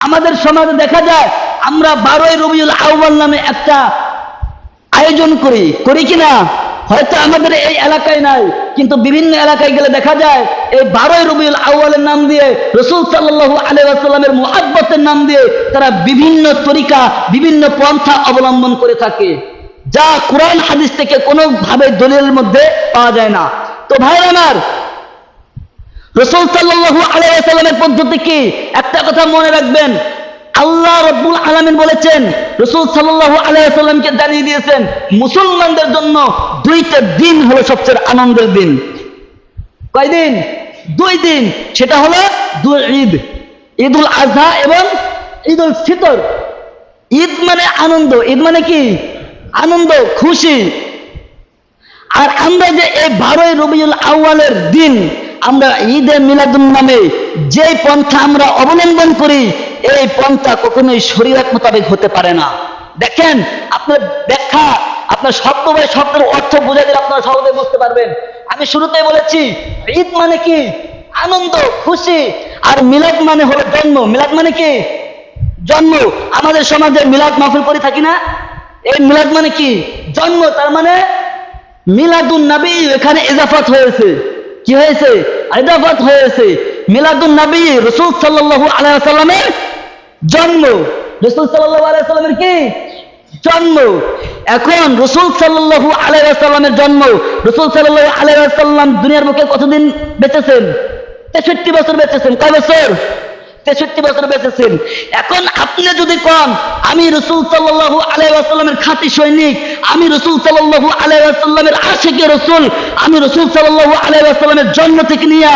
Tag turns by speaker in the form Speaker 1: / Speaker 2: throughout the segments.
Speaker 1: আমাদের সমাজে দেখা যায়, আমরা বারোই রবিউল আউ্বাল নামে একটা আয়োজন করি। করি কিনা? হয়তো আমাদের এই এলাকায় নাই, কিন্তু বিভিন্ন এলাকায় গেলে দেখা যায়, এই বারোই রবিউল আউ্বালের নাম দিয়ে, রসুল সাল্লাহ আলাইসাল্লামের মোহাব্বতের নাম দিয়ে তারা বিভিন্ন তরিকা, বিভিন্ন পন্থা অবলম্বন করে থাকে। যা কোরআন, হাদিস থেকে কোনোভাবে দলিলের মধ্যে পাওয়া যায় না। তো ভাই আমার রসুল সাল্লাল্লাহু আলাইহি সাল্লামের পদ্ধতি কি? একটা কথা মনে রাখবেন, আল্লাহ রব্বুল আলামিন বলেছেন, রসুল সাল্লাল্লাহু আলাইহি সাল্লামকে জানিয়ে দিয়েছেন, মুসলমানদের জন্য দুইটা দিন হলো সবচেয়ে আনন্দের দিন। কয়দিন? দুই দিন। সেটা হলো দুই ঈদ, ঈদুল আজহা এবং ঈদুল ফিতর। ঈদ মানে আনন্দ, ঈদ মানে কি? আনন্দ, খুশি। আর আমরা যে এই বারোই রবিউল আউয়ালের দিন আমরা ঈদে মিলাদুন নামে যে পন্থা আমরা অবলম্বন করি, এই পন্থা কখনোই শরীয়ত মোতাবেক হতে পারে না। দেখেন, আপনার ব্যাখ্যা, আপনার শব্দ বা শব্দের অর্থ বুঝে দিলে আপনারা সহজে বুঝতে পারবেন। আমি শুরুতেই বলেছি, ঈদ মানে কি? আনন্দ, খুশি। আর মিলাদ মানে হলো জন্ম। মিলাদ মানে কি? জন্ম। আমাদের সমাজে মিলাদ মাহফিল করে থাকি না। এই মিলাদ মানে কি? জন্ম, তার মানে মিলাদুন নবী এখানে ইজাফত হয়েছে। কি হয়েছে? আইদাবাদ হয়েছে। মিলাদুল নবী রসুল সাল্লাহ আলাইসাল্লামের জন্ম। রসুল সাল্লাহ আলাইসাল্লামের কি? জন্ম। এখন রসুল সাল্লাল্লাহু আলাইসাল্লামের জন্ম। রসুল সাল্লাহ আলাইসাল্লাম দুনিয়ার মুখে কতদিন বেঁচেছেন? তেষট্টি বছর বেঁচেছেন। কয় বছর? তেষট্টি বছর বেঁচেছেন। এখন আপনি যদি কন, আমি রসুল সাল্লাল্লাহু আলাইহি ওয়াসাল্লামের খাঁটি সৈনিক, আমি রসুল সাল্লাল্লাহু আলাইহি ওয়াসাল্লামের আশিকে রসুল, আমি রসুল সাল্লাল্লাহু আলাইহি ওয়াসাল্লামের জন্ম থেকে নিয়ে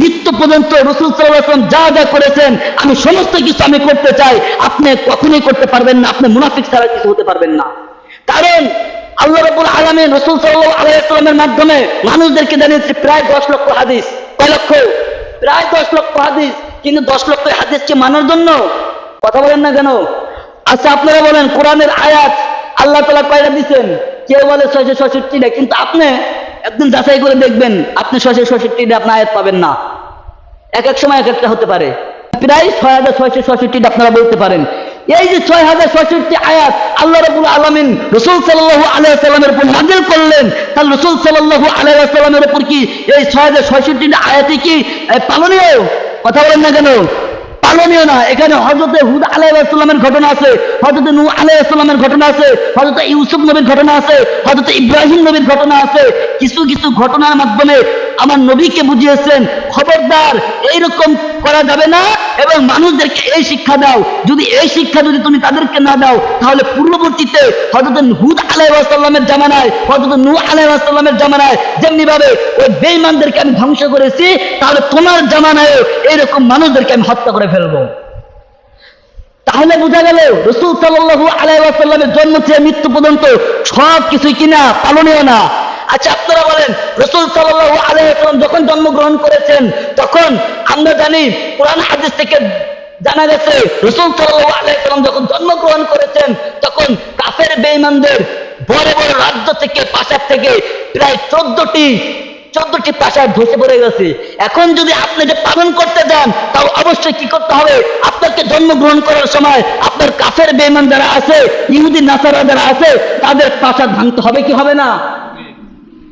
Speaker 1: মৃত্যু পর্যন্ত রসুল ওয়াসাল্লাম যা যা করেছেন, আমি সমস্ত কিছু আমি করতে চাই, আপনি কখনোই করতে পারবেন না, আপনি মুনাফিক ছাড়া কিছু হতে পারবেন না। কারণ আল্লাহ রাব্বুল আলামিন রসুল সাল্লাল্লাহু আলাইহি ওয়াসাল্লামের মাধ্যমে মানুষদেরকে জানিয়েছে, প্রায় দশ লক্ষ হাদিস, কয় লক্ষ? প্রায় দশ লক্ষ হাদিস। কিন্তু দশ লক্ষ হাদিসকে মানার জন্য কথা বলেন না কেন? আচ্ছা আপনারা বলেন, কোরআনের আয়াত আল্লাহ তালা কয়টা দিচ্ছেন কেউ বলে ছয়শো ছষট্টিটা কিন্তু আপনি একদিন যাচাই করে দেখবেন, আপনি ছয়শো ছষট্টিটা আপনার আয়াত পাবেন না। এক এক সময় এক একটা হতে পারে। প্রায় ছয় হাজার ছয়শো ছষট্টিটা আপনারা বলতে পারেন। এই যে ছয় হাজার ছয়ষট্টি আয়াত আল্লাহ রবুল আলমিন রসুল সাল্লাহ আলাইসাল্লামের উপর নাজিল করলেন তাহলে রসুল সাল্লাহ আলাইসাল্লামের উপর কি এই ছয় হাজার ছয়ষট্টিটা আয়াতে কি পালনীয়? কথা বলেন না কেন? পালনীয় না। এখানে হজরতে হুদ আলাইসাল্লামের ঘটনা আছে হজরতে নু আলাইসাল্লামের ঘটনা আছে হজরতে ইউসুফ নবীর ঘটনা আছে হজরতে ইব্রাহিম নবীর ঘটনা আছে। কিছু কিছু ঘটনার মাধ্যমে আমার নবীকে বুঝিয়েছেন, খবরদার, এইরকম করা যাবে না এবং মানুষদেরকে এই শিক্ষা দাও। যদি এই শিক্ষা যদি তুমি তাদেরকে না দাও, তাহলে পূর্ববর্তীতে হজরত হুদ আলাইসাল্লামের জামানায় হজরত নূ আলাইসাল্লামের জামানায় যেমনি ভাবে ওই বেঈমানদেরকে আমি ধ্বংস করেছি, তাহলে তোমার জামানায় এইরকম মানুষদেরকে আমি হত্যা করে ফেলব। তাহলে বোঝা গেল, রসুল সাল্লাহু আলাইসাল্লামের জন্ম থেকে মৃত্যু পর্যন্ত সব কিছুই কিনা পালনীয় না। আচ্ছা আপনারা বলেন, রসুল সাল্লাহু আলাইসাল্লাম যখন জন্মগ্রহণ করেছেন, তখন আমরা জানি, কোরআন হাদিস থেকে জানা গেছে, রসুল সাল্লাহু আলাইসাল্লাম যখন জন্মগ্রহণ করেছেন, তখন কাফের বেঈমানদের বড় বড় রাজ্য থেকে, পাশার থেকে প্রায় চোদ্দটি চোদ্দটি প্রাসাদ ধসে পড়ে গেছে। এখন যদি আপনি যে পালন করতে যান, তাও অবশ্যই কি করতে হবে? আপনাকে জন্মগ্রহণ করার সময় আপনার কাফের বেমান যারা আছে, ইহুদি, নাসারা যারা আছে, তাদের প্রাসাদ ভাঙতে হবে কি হবে না?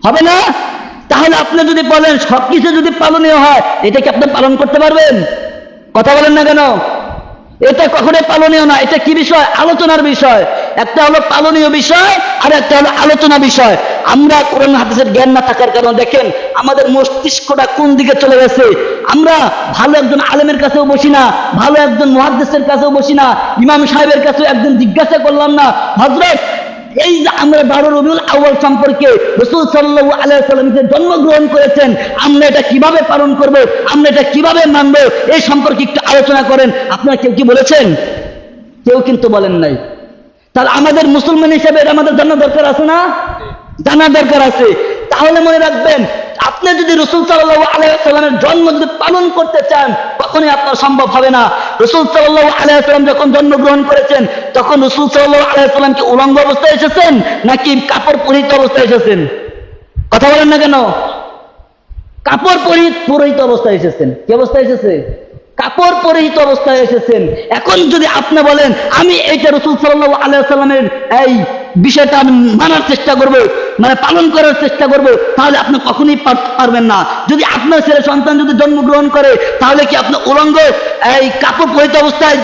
Speaker 1: হবে না? তাহলে আপনি যদি বলেন, সবকিছু যদি পালনীয় হয়, এটা কি আপনি পালন করতে পারবেন? কথা বলেন না কেন? এটা কখনোই পালনীয় না। এটা কি বিষয়? আলোচনার বিষয়। একটা হলো পালনীয় বিষয়, আর একটা হলো আলোচনা বিষয়। আমরা কোরআন হাদিসের জ্ঞান না থাকার কারণে দেখেন, আমাদের মস্তিষ্কটা কোন দিকে চলে গেছে? আমরা ভালো একজন আলেমের কাছেও বসি না, ভালো একজন মহাদ্দেশের কাছেও বসি না, ইমাম সাহেবের কাছেও একদিন জিজ্ঞাসা করলাম না হজরত এই যে আমরা বারো রবিউল আউ্বাল সম্পর্কে রসুল সাল্লাহ আলাইসাল্লাম যে জন্মগ্রহণ করেছেন, আমরা এটা কীভাবে পালন করব, আমরা এটা কীভাবে মানবো, এই সম্পর্কে একটু আলোচনা করেন। আপনারা কেউ কি বলেছেন? কেউ কিন্তু বলেন নাই। তাহলে আমাদের মুসলমান হিসেবে এটা আমাদের জানা দরকার আছে না? জানা দরকার আছে। তাহলে মনে রাখবেন, আপনি যদি রসুল সাল্লাহ আলাইসাল্লামের জন্ম যদি পালন করতে চান কখনোই আপনার সম্ভব হবে না। রসুল সাল্লাহ আলাইসাল্লাম যখন জন্মগ্রহণ করেছেন, তখন রসুল সাল্লাহ আলাইসাল্লাম কি উলঙ্গ অবস্থায় এসেছেন, নাকি কাপড় পরিহিত অবস্থায় এসেছেন? কথা বলেন না কেন? কাপড় পরিহিত পুরোহিত অবস্থায় এসেছেন। কি অবস্থায় এসেছে? কাপড় পরিহিত অবস্থায় এসেছেন। এখন যদি আপনি বলেন, আমি এইটা রসুল সাল্লাহ আলাইসাল্লামের এই বিষয়টা মানার চেষ্টা করব মানে পালন করার চেষ্টা করব, তাহলে আপনি কখনোই পারবেন না। যদি আপনার ছেলে সন্তান যদি জন্মগ্রহণ করে, তাহলে কি আপনি উলঙ্গ এই কাপড় পরিত অবস্থায়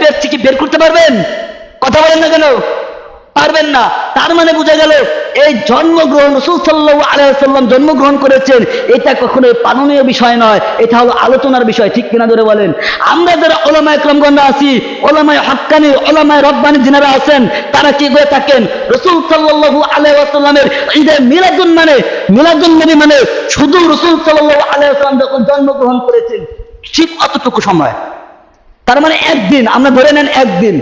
Speaker 1: পেট থেকে বের করতে পারবেন? কথা বলেন না কেন? পারবেন না। তার মানে বোঝা গেল, এই জন্মগ্রহণ রসুল সাল্লাহ আলাইসাল্লাম জন্মগ্রহণ করেছেন, এটা কখনো পালনীয় বিষয় নয়, এটা হলো আলোচনার বিষয়, ঠিক কিনা ধরে বলেন? আমরা যারা ওলামায় ক্রমগণরা আছি, ওলামায় হক্কানি, ওলামায় রব্বানি যিনারা আছেন, তারা কি করে থাকেন? রসুল সাল্লাহু আলাইসাল্লামের ঈদে মিলাদুন মানে মিলাদুন নবী মানে শুধু রসুল সাল্লাহ আলাইসাল্লাম যখন জন্মগ্রহণ করেছেন, ঠিক অতটুকু সময়। তার মানে একদিন, আমরা ধরে নেন একদিন।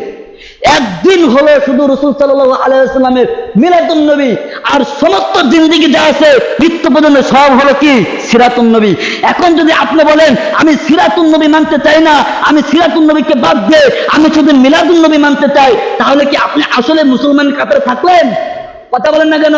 Speaker 1: একদিন হলো শুধু রসুল সাল্লাহ আলাইসাল্লামের মিলাতুন নবী, আর সমস্ত জিন্দিগি যা আছে মৃত্যু পর্যন্ত সব হলো কি? সিরাতুন নবী। এখন যদি আপনি বলেন, আমি সিরাতুন নবী মানতে চাই না, আমি সিরাতুন নবীকে বাদ দিয়ে আমি শুধু মিলাদুন নবী মানতে চাই, তাহলে কি আপনি আসলে মুসলমান কাতারে থাকলেন? কথা বলেন না কেন?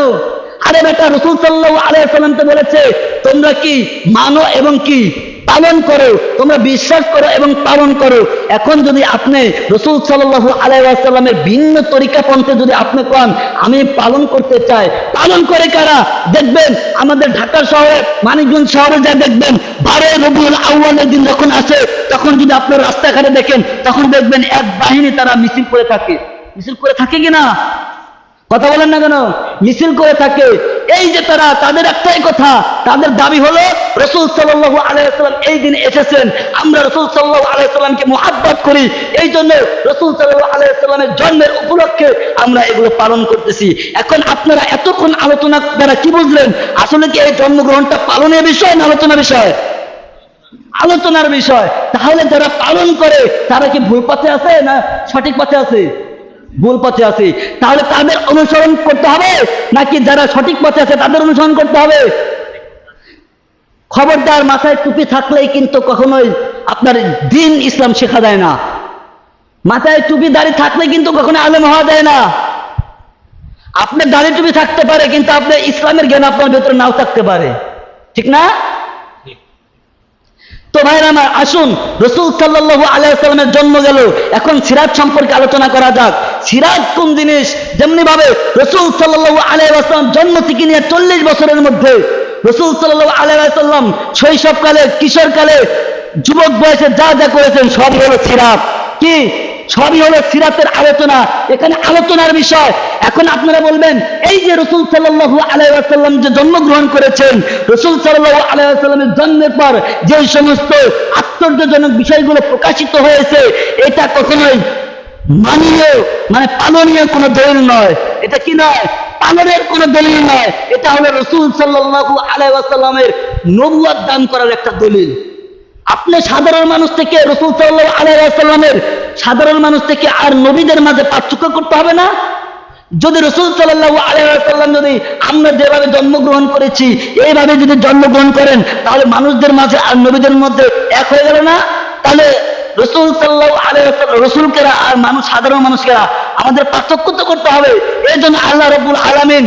Speaker 1: আরে বেটা, রসুল সাল্লাহ আলাইসাল্লাম তো বলেছে, তোমরা কি মানো এবং কি? পালন করো, তোমরা বিশ্বাস করো এবং পালন করো। এখন যদি আপনি রসুল সাল্লাহ আলাইসাল্লামের ভিন্ন তরিকা পন্থে যদি আপনি কন আমি পালন করতে চাই। পালন করে কারা? দেখবেন আমাদের ঢাকা শহরে, মানিকগঞ্জ শহরে যা দেখবেন, বারোই রবিউল আউ্বালের দিন যখন আসে, তখন যদি আপনার রাস্তাঘাটে দেখেন, তখন দেখবেন এক বাহিনী তারা মিছিল করে থাকে। মিছিল করে থাকে কিনা কথা বলেন না কেন? মিছিল করে থাকে। এই যে তারা, তাদের একটাই কথা, তাদের দাবি হলো, রসুল সাল্লাহ আলাইসাল্লাম এই দিন এসেছেন। আমরা রসুল সাল্লাহ আলাইসাল্লামকে মোহাব্বত করি। এই জন্য রসুল সাল্লাহ আলাইসাল্লামের জন্মের উপলক্ষে আমরা এগুলো পালন করতেছি। এখন আপনারা এতক্ষণ আলোচনা দ্বারা কি বুঝলেন? আসলে কি এই জন্মগ্রহণটা পালনের বিষয় না আলোচনা বিষয়? আলোচনার বিষয়। তাহলে যারা পালন করে, তারা কি ভুল পথে আছে না সঠিক পথে আছে? ভুল পথে আছে। তাহলে তাদের অনুসরণ করতে হবে? নাকি যারা সঠিক পথে আছে, তাদের অনুসরণ করতে হবে? খবরদার মাথায় টুপি থাকলেই কিন্তু কখনোই আপনার দিন ইসলাম শেখা যায় না। মাথায় টুপি, দাড়ি থাকলে কিন্তু কখনো আলেম হওয়া যায় না। আপনার দাড়ি টুপি থাকতে পারে, কিন্তু আপনার ইসলামের জ্ঞান আপনার ভেতরে নাও থাকতে পারে। ঠিক না? তো ভাইরা আমার আসুন, রসুল সাল্লু আলাইসাল্লামের জন্ম গেল। এখন সিরাজ সম্পর্কে আলোচনা করা যাক। সিরাজ কোন জিনিস? যেমনি ভাবে রসুল সাল্লু আলাইসাল্লাম জন্ম থেকে নিয়ে চল্লিশ বছরের মধ্যে রসুল সাল্লু আলাইসাল্লাম শৈশবকালে, কিশোরকালে যুবক বয়সে যা যা করেছেন সব হলো সিরাপ কি? সবই হলো সিরাতের আলোচনা। এখানে আলোচনার বিষয়। এখন আপনারা বলবেন, এই যে রসুল সাল্লাহু আলাইসাল্লাম যে জন্মগ্রহণ করেছেন, রসুল সাল্লাহু আলাইসাল্লামের জন্মের পর যে সমস্ত আশ্চর্যজনক বিষয়গুলো প্রকাশিত হয়েছে, এটা কখনোই মানীয় মানে পালনীয় কোনো দলিল নয়। এটা কি নয়? পালনের কোনো দলিল নয়। এটা হলো রসুল সাল্লাহু আলাইসাল্লামের নবুয়াদ দান করার একটা দলিল। আপনি সাধারণ মানুষ থেকে রসুল সাল্লাহ আলাইসাল্লামের সাধারণ মানুষ থেকে আর নবীদের মাঝে পার্থক্য করতে হবে না। যদি রসুল সাল্লাহ আলাইসাল্লাম যদি আমরা যেভাবে জন্মগ্রহণ করেছি, এইভাবে যদি জন্মগ্রহণ করেন, তাহলে মানুষদের মাঝে আর নবীদের মধ্যে এক হয়ে গেল না? তাহলে রসুল সাল্লাহ রসুলকেরা আর মানুষ, সাধারণ মানুষকেরা আমাদের পার্থক্য তো করতে হবে। এই জন্য আল্লাহ রবুল আলমিন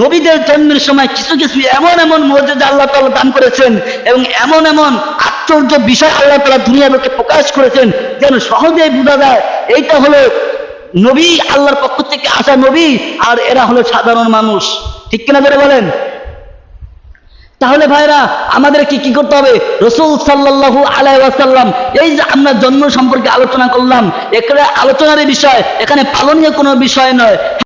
Speaker 1: নবীদের জন্মের সময় কিছু কিছু এমন এমন মর্যাদা আল্লাহ তাআলা দান করেছেন এবং এমন এমন আশ্চর্য বিষয় আল্লাহ তাআলা দুনিয়ার লোকে প্রকাশ করেছেন, যেন সহজেই বোঝা যায়, এইটা হলো নবী আল্লাহর পক্ষ থেকে আসা নবী, আর এরা হলো সাধারণ মানুষ। ঠিক কিনা ধরে বলেন? তাহলে ভাইরা আমাদের কি কি করতে হবে? রসুল সাল্লাল্লাহু আলাই ওয়াসাল্লাম, এই যে আমরা জন্ম সম্পর্কে আলোচনা করলাম, এখানে আলোচনার বিষয়, এখানে পালনীয় কোনো বিষয় নয়।